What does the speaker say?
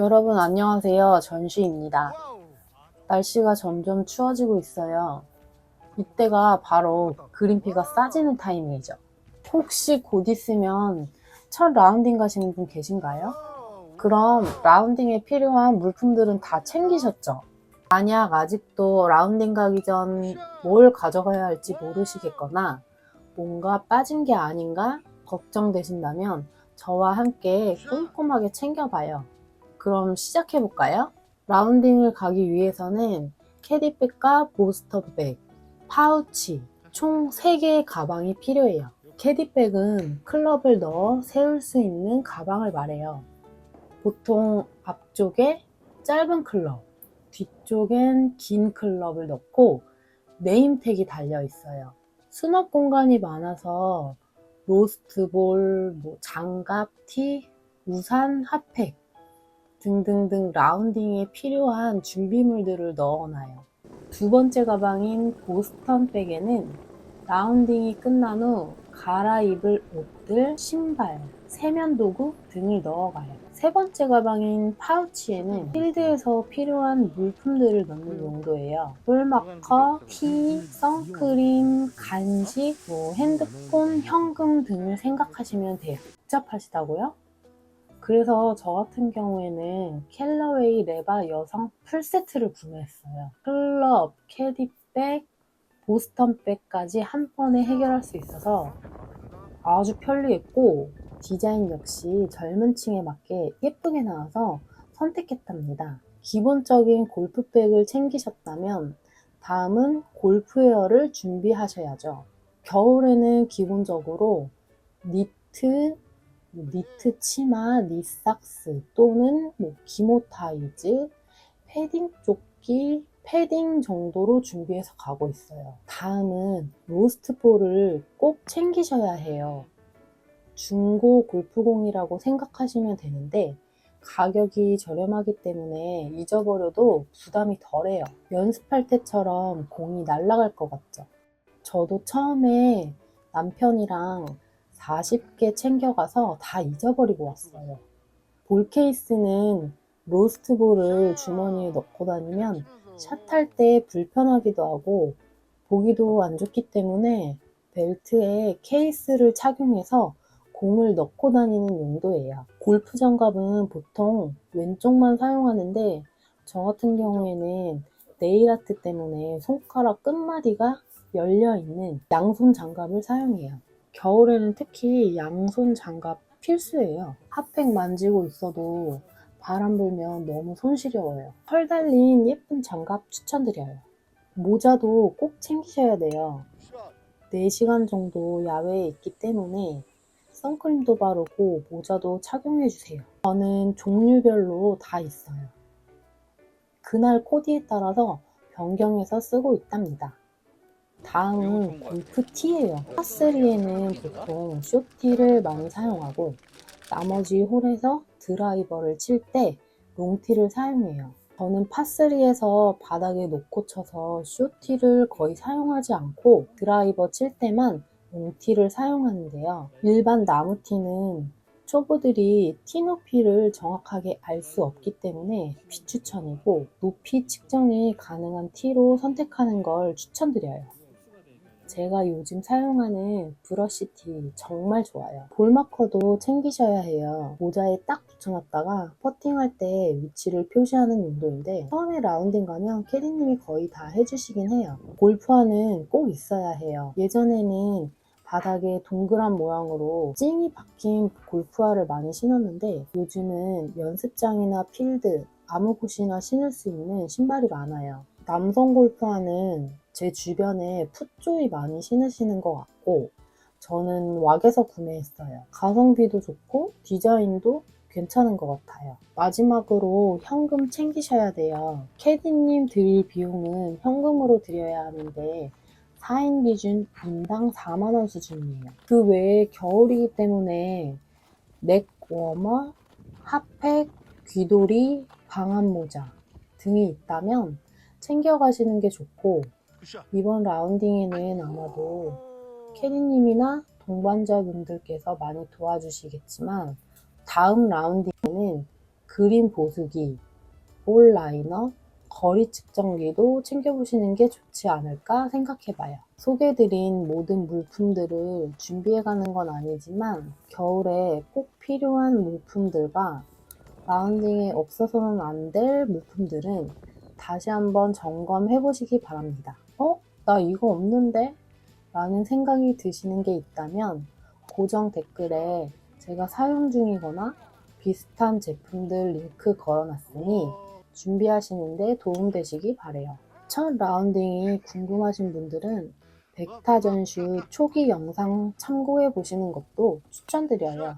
여러분 안녕하세요. 전시입니다. 날씨가 점점 추워지고 있어요. 이때가 바로 그린피가 싸지는 타이밍이죠. 혹시 곧 있으면 첫 라운딩 가시는 분 계신가요? 그럼 라운딩에 필요한 물품들은 다 챙기셨죠? 만약 아직도 라운딩 가기 전 뭘 가져가야 할지 모르시겠거나 뭔가 빠진 게 아닌가 걱정되신다면 저와 함께 꼼꼼하게 챙겨봐요. 그럼 시작해볼까요? 라운딩을 가기 위해서는 캐디백과 보스터백, 파우치, 총 3개의 가방이 필요해요. 캐디백은 클럽을 넣어 세울 수 있는 가방을 말해요. 보통 앞쪽에 짧은 클럽, 뒤쪽엔 긴 클럽을 넣고 네임택이 달려 있어요. 수납 공간이 많아서 로스트볼, 뭐 장갑, 티, 우산, 핫팩 등등등 라운딩에 필요한 준비물들을 넣어놔요. 두 번째 가방인 보스턴 백에는 라운딩이 끝난 후 갈아입을 옷들, 신발, 세면 도구 등을 넣어가요. 세 번째 가방인 파우치에는 필드에서 필요한 물품들을 넣는 용도예요. 볼마커, 티, 선크림, 간식, 뭐 핸드폰, 현금 등을 생각하시면 돼요. 복잡하시다고요? 그래서 저 같은 경우에는 캘러웨이 레바 여성 풀세트를 구매했어요. 클럽, 캐디백, 보스턴백까지 한 번에 해결할 수 있어서 아주 편리했고 디자인 역시 젊은 층에 맞게 예쁘게 나와서 선택했답니다. 기본적인 골프백을 챙기셨다면 다음은 골프웨어를 준비하셔야죠. 겨울에는 기본적으로 니트, 뭐 니트 치마, 니삭스 또는 뭐 기모 타이즈, 패딩 조끼, 패딩 정도로 준비해서 가고 있어요. 다음은 로스트볼을 꼭 챙기셔야 해요. 중고 골프공이라고 생각하시면 되는데 가격이 저렴하기 때문에 잊어버려도 부담이 덜해요. 연습할 때처럼 공이 날아갈 것 같죠. 저도 처음에 남편이랑 40개 챙겨가서 다 잊어버리고 왔어요. 볼 케이스는 로스트볼을 주머니에 넣고 다니면 샷할 때 불편하기도 하고 보기도 안 좋기 때문에 벨트에 케이스를 착용해서 공을 넣고 다니는 용도예요. 골프 장갑은 보통 왼쪽만 사용하는데 저 같은 경우에는 네일 아트 때문에 손가락 끝마디가 열려 있는 양손 장갑을 사용해요. 겨울에는 특히 양손 장갑 필수예요. 핫팩 만지고 있어도 바람 불면 너무 손시려워요. 펄 달린 예쁜 장갑 추천드려요. 모자도 꼭 챙기셔야 돼요. 4시간 정도 야외에 있기 때문에 선크림도 바르고 모자도 착용해주세요. 저는 종류별로 다 있어요. 그날 코디에 따라서 변경해서 쓰고 있답니다. 다음은 골프 티예요. 파3에는 보통 쇼티를 많이 사용하고 나머지 홀에서 드라이버를 칠 때 롱티를 사용해요. 저는 파3에서 바닥에 놓고 쳐서 쇼티를 거의 사용하지 않고 드라이버 칠 때만 롱티를 사용하는데요. 일반 나무티는 초보들이 티 높이를 정확하게 알 수 없기 때문에 비추천이고 높이 측정이 가능한 티로 선택하는 걸 추천드려요. 제가 요즘 사용하는 브러쉬 티 정말 좋아요. 볼마커도 챙기셔야 해요. 모자에 딱 붙여놨다가 퍼팅할 때 위치를 표시하는 용도인데 처음에 라운딩 가면 캐디님이 거의 다 해주시긴 해요. 골프화는 꼭 있어야 해요. 예전에는 바닥에 동그란 모양으로 찡이 박힌 골프화를 많이 신었는데 요즘은 연습장이나 필드 아무 곳이나 신을 수 있는 신발이 많아요. 남성 골프화는 제 주변에 풋조이 많이 신으시는 것 같고 저는 왁에서 구매했어요. 가성비도 좋고 디자인도 괜찮은 것 같아요. 마지막으로 현금 챙기셔야 돼요. 캐디님 드릴 비용은 현금으로 드려야 하는데 4인 기준 인당 4만원 수준이에요. 그 외에 겨울이기 때문에 넥 워머, 핫팩, 귀돌이, 방한 모자 등이 있다면 챙겨가시는 게 좋고 이번 라운딩에는 아마도 캐디님이나 동반자분들께서 많이 도와주시겠지만 다음 라운딩에는 그림 보수기, 볼 라이너, 거리 측정기도 챙겨보시는 게 좋지 않을까 생각해봐요. 소개해드린 모든 물품들을 준비해가는 건 아니지만 겨울에 꼭 필요한 물품들과 라운딩에 없어서는 안 될 물품들은 다시 한번 점검해 보시기 바랍니다. 어? 나 이거 없는데? 라는 생각이 드시는 게 있다면 고정 댓글에 제가 사용 중이거나 비슷한 제품들 링크 걸어놨으니 준비하시는데 도움되시기 바래요. 첫 라운딩이 궁금하신 분들은 백타 전슈 초기 영상 참고해 보시는 것도 추천드려요.